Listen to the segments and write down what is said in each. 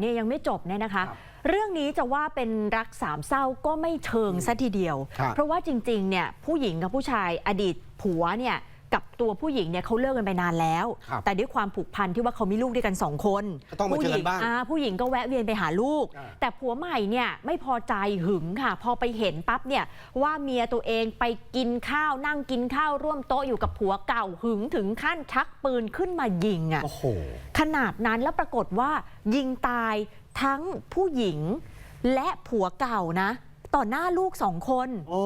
เนี่ยยังไม่จบเนี่ยนะคะครับเรื่องนี้จะว่าเป็นรักสามเศร้าก็ไม่เชิงซะทีเดียวครับเพราะว่าจริงๆเนี่ยผู้หญิงกับผู้ชายอดีตผัวเนี่ย กับตัวผู้หญิงเนี่ยเขาเลิกกันไปนานแล้ว ครับแต่ด้วยความผูกพันที่ว่าเขามีลูกด้วยกันสองคนก็ต้องมาผู้เจอหกัญินบ้างอ่าผู้หญิงก็แวะเวียนไปหาลูก อ่า แต่ผัวใหม่เนี่ยไม่พอใจหึงค่ะ พอไปเห็นปั๊บเนี่ยว่าเมียตัวเองไปกินข้าวนั่งกินข้าวร่วมโต๊ะอยู่กับผัวเก่าหึงถึงขั้นชักปืนขึ้นมายิงอะ โอ้โห ขนาดนั้นแล้วปรากฏว่ายิงตายทั้งผู้หญิงและผัวเก่านะ ต่อหน้าลูกสองคน โอ้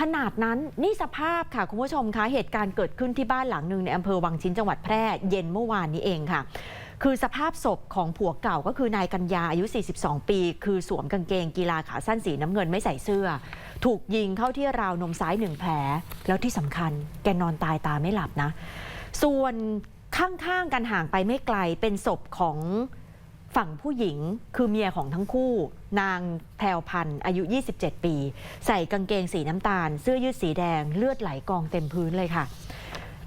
ขนาดนั้นนี่สภาพค่ะคุณผู้ชมคะเหตุการณ์เกิดขึ้นที่บ้านหลังหนึ่งในอำเภอวังชิ้นจังหวัดแพร่เย็นเมื่อวานนี้เองค่ะคือสภาพศพของผัวเก่าก็คือนายกัญญาอายุ 42 ปี คือสวมกางเกงกีฬาขาสั้นสีน้ำเงินไม่ใส่เสื้อ ถูกยิงเข้าที่ราวนมซ้ายหนึ่งแผล แล้วที่สำคัญแกนอนตายตาไม่หลับนะ ส่วนข้างๆกันห่างไปไม่ไกลเป็นศพของ ฝั่งผู้หญิงคือเมียของทั้งคู่ นางแพรวพันธ์อายุ 27 ปี ใส่กางเกงสีน้ำตาล เสื้อยืดสีแดงเลือดไหลกองเต็มพื้นเลยค่ะ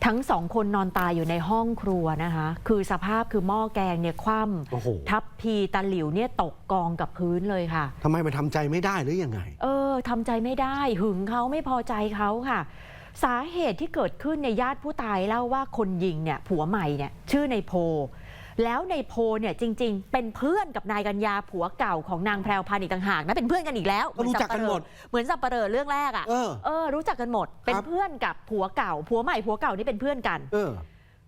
ทั้งสองคนนอนตายอยู่ในห้องครัวนะคะ คือสภาพคือหม้อแกงเนี่ยคว่โอ้โหำทับพีตะหลิวเนี่ยตกกองกับพื้นเลยค่ะทำไมมันทำใจไม่ได้หรือยังไง เออทำใจไม่ได้หึงเขาไม่พอใจเขาค่ะสาเหตุที่เกิดขึ้นในยญาติผู้ตายเล่าว่าคนยิงเนี่ยผัวใหม่เนี่ยชื่อในโพ แล้วในโพเนี่ยจริง ๆ เป็นเพื่อนกับนายกัญญาผัวเก่าของนางแพรวพันธ์อีกต่างหากนะเป็นเพื่อนกันอีกแล้วก็รู้จักกันหมดเหมือนสับปะเหร่อเรื่องแรกอะเออเออ รู้จักกันหมด เป็นครับเพื่อนกับผัวเก่า ผัวใหม่ผัวเก่านี่เป็นเพื่อนกัน เออ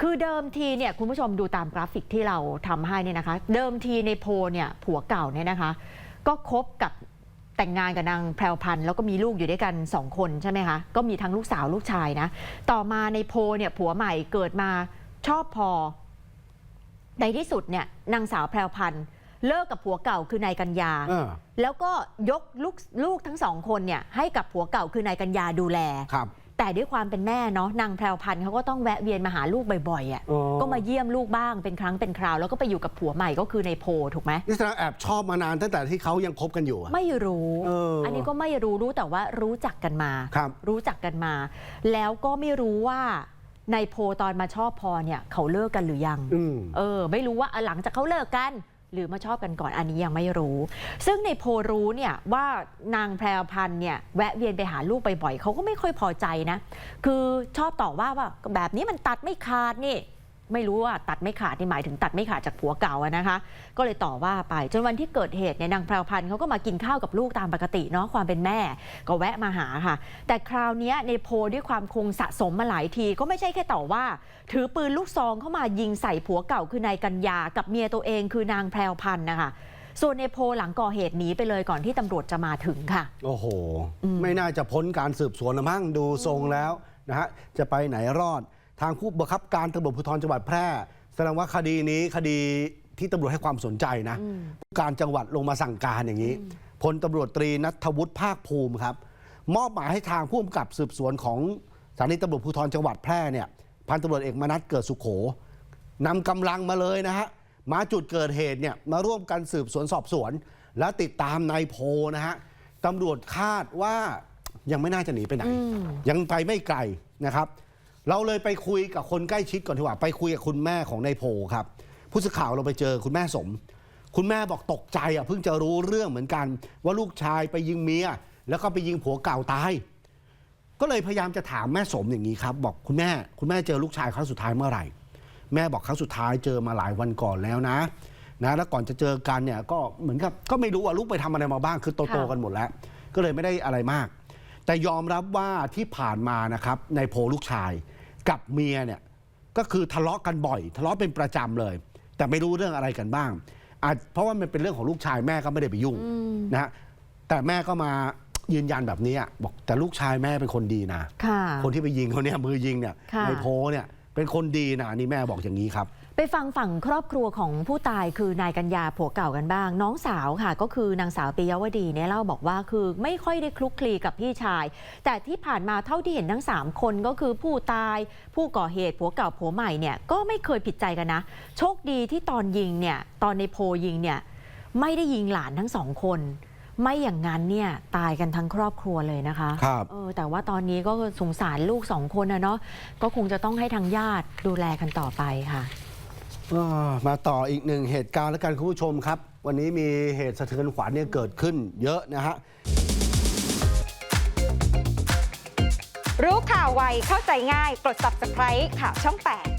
คือเดิมทีเนี่ยคุณผู้ชมดูตามกราฟิกที่เราทำให้เนี่ยนะคะ เดิมทีในโพลเนี่ยผัวเก่าเนี่ยนะคะ ก็คบกับแต่งงานกับนางแพรวพันธ์แล้วก็มีลูกอยู่ด้วยกันสองคนใช่ไหมคะ ก็มีทั้งลูกสาวลูกชายนะ ต่อมาในโพลเนี่ยผัวใหม่เกิดมาชอบพอ ในที่สุดเนี่ยนางสาวแพรวพันธ์เลิกกับผัวเก่าคือนายกัญญา เออ แล้วก็ยกลูกลูกทั้งสองคนเนี่ยให้กับผัวเก่าคือนายกัญญาดูแล ครับแต่ด้วยความเป็นแม่เนาะนางแพรวพันธ์เขาก็ต้องแวะเวียนมาหาลูกบ่อยๆอะอ๋อก็มาเยี่ยมลูกบ้างเป็นครั้งเป็นคราว แล้วก็ไปอยู่กับผัวใหม่ก็คือในโพถูกไหม นี่แสดงแอบชอบมานานตั้งแต่ที่เขายังคบกันอยู่อะ ไม่รู้ เอออันนี้ก็ไม่รู้รู้แต่ว่ารู้จักกันมา ครับ รู้จักกันมา แล้วก็ไม่รู้ว่า ในโพตอนมาชอบพอเนี่ยเขาเลิกกันหรือยัง อืม เออ ไม่รู้ว่าหลังจากเขาเลิกกัน หรือมาชอบกันก่อนอันนี้ยังไม่รู้ ซึ่งในโพรู้เนี่ยว่านางแพรวพันธ์เนี่ยแวะเวียนไปหาลูกบ่อยๆเขาก็ไม่ค่อยพอใจนะ คือชอบต่อว่าว่าแบบนี้มันตัดไม่ขาดนี่ ไม่รู้ว่าตัดไม่ขาดนี่หมายถึงตัดไม่ขาดจากผัวเก่าอะนะคะ ก็เลยต่อว่าไปจนวันที่เกิดเหตุเนี่ยนางแพรวพันธ์เขาก็มากินข้าวกับลูกตามปกติเนาะความเป็นแม่ ก็แวะมาหาค่ะ แต่คราวนี้ในโพด้วยความคงสะสมมาหลายที ก็ไม่ใช่แค่ต่อว่า ถือปืนลูกซองเข้ามายิงใส่ผัวเก่าคือนายกัญญากับเมียตัวเองคือนางแพรวพันธ์นะคะส่วนในโพหลังก่อเหตุหนีไปเลยก่อนที่ตำรวจจะมาถึงค่ะ โอ้โห ไม่น่าจะพ้นการสืบสวนละมั้งดูทรงแล้วนะฮะจะไปไหนรอด ทางผู้บังคับการตำรวจภูธรจังหวัดแพร่ แสดงว่าคดีนี้คดีที่ตำรวจให้ความสนใจนะอืมผู้การจังหวัดลงมาสั่งการอย่างนี้พลตำรวจตรีนัทวุฒิภาคภูมิครับ มอบหมายให้ทางผู้กำกับสืบสวนของสถานีตำรวจภูธรจังหวัดแพร่เนี่ยพันตำรวจเอกมนัสเกิดสุขโขนำกำลังมาเลยนะฮะมาจุดเกิดเหตุเนี่ยมาร่วมกันสืบสวนสอบสวน และติดตามนายโพนะฮะตำรวจคาดว่ายังไม่น่าจะหนีไปไหนอืมยังไปไม่ไกลนะครับ เราเลยไปคุยกับคนใกล้ชิดก่อนดีกว่าไปคุยกับคุณแม่ของนายโพครับ ผู้สื่อข่าวเราไปเจอคุณแม่สม คุณแม่บอกตกใจอะเพิ่งจะรู้เรื่องเหมือนกัน ว่าลูกชายไปยิงเมียแล้วก็ไปยิงผัวเก่าตาย ก็เลยพยายามจะถามแม่สมอย่างนี้ครับ บอกคุณแม่คุณแม่เจอลูกชายครั้งสุดท้ายเมื่อไหร่ แม่บอกครั้งสุดท้ายเจอมาหลายวันก่อนแล้วนะนะแล้วก่อนจะเจอกันเนี่ยก็เหมือนกับก็ไม่รู้ว่าลูกไปทำอะไรมาบ้างคือโตๆกันหมดแล้ว ก็เลยไม่ได้อะไรมาก แต่ยอมรับว่าที่ผ่านมานะครับในโพลูกชาย กับเมียเนี่ยก็คือทะเลาะกันบ่อย ทะเลาะเป็นประจำเลย แต่ไม่รู้เรื่องอะไรกันบ้างอาจเพราะว่ามันเป็นเรื่องของลูกชายแม่ก็ไม่ได้ไปยุ่งอืมนะฮะแต่แม่ก็มายืนยันแบบนี้อะบอกแต่ลูกชายแม่เป็นคนดีนะ ค่ะ คนที่ไปยิงเขาเนี่ยมือยิงเนี่ยค่ะ ในโพเนี่ย เป็นคนดีนะนี่แม่บอกอย่างนี้ครับ ไปฟังฝั่งครอบครัวของผู้ตายคือนายกัญญาผัวเก่ากันบ้าง น้องสาวค่ะ ก็คือนางสาวปิยวดีเนี่ยเล่าบอกว่าคือไม่ค่อยได้คลุกคลีกับพี่ชาย แต่ที่ผ่านมาเท่าที่เห็นทั้ง 3 คนก็คือผู้ตาย ผู้ก่อเหตุผัวเก่าผัวใหม่เนี่ยก็ไม่เคยผิดใจกันนะ โชคดีที่ตอนยิงเนี่ยตอนในโพยิงเนี่ยไม่ได้ยิงหลานทั้งสองคน ไม่อย่างนั้นเนี่ยตายกันทั้งครอบครัวเลยนะคะครับ เออแต่ว่าตอนนี้ก็สงสารลูกสองคนนะเนาะก็คงจะต้องให้ทางญาติดูแลกันต่อไปค่ะ อ่ามาต่ออีกหนึ่งเหตุการณ์แล้วกันคุณผู้ชมครับ วันนี้มีเหตุสะเทือนขวัญเนี่ยเกิดขึ้นเยอะนะฮะ รู้ข่าวไวเข้าใจง่าย กด subscribe ข่าวช่อง 8